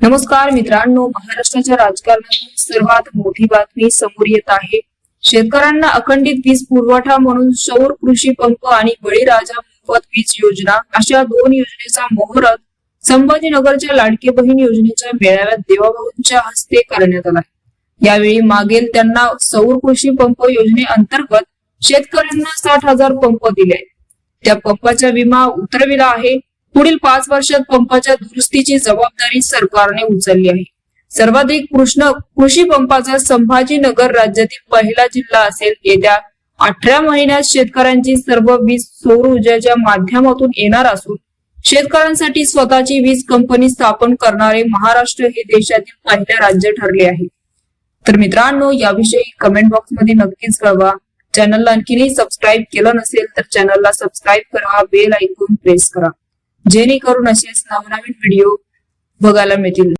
नमस्कार मित्रांनो महाराष्ट्राच्या राजकारणातून सर्वात मोठी बातमी समोर येत आहे. शेतकऱ्यांना अखंडित वीज पुरवठा म्हणून सौर कृषी पंप आणि बळीराजा मोफत वीज योजना अशा दोन योजनेचा मुहूर्त संभाजीनगरच्या लाडके बहीण योजनेच्या मेळाव्यात देवाभाऊंच्या हस्ते करण्यात आला यावेळी मागेल त्यांना सौर कृषी पंप योजनेअंतर्गत शेतकऱ्यांना साठ हजार पंप दिले त्या पंपाचा विमा उतरविला आहे. पुढील पाच वर्षात पंपाच्या दुरुस्तीची जबाबदारी सरकारने उचलली आहे. सर्वाधिक कृष्ण कृषी पंपाचा संभाजीनगर राज्यातील पहिला जिल्हा असेल. येत्या अठरा महिन्यात शेतकऱ्यांची सर्व वीज सौर ऊर्जेच्या माध्यमातून येणार असून शेतकऱ्यांसाठी स्वतःची वीज कंपनी स्थापन करणारे महाराष्ट्र हे देशातील पहिले राज्य ठरले आहे. तर मित्रांनो याविषयी कमेंट बॉक्समध्ये नक्कीच कळवा. चॅनलला आणखीनही सबस्क्राईब केलं नसेल तर चॅनलला सबस्क्राईब करा. बेल ऐकून प्रेस करा. जेणेकरून असेच नवनवीन व्हिडिओ बघायला मिळतील.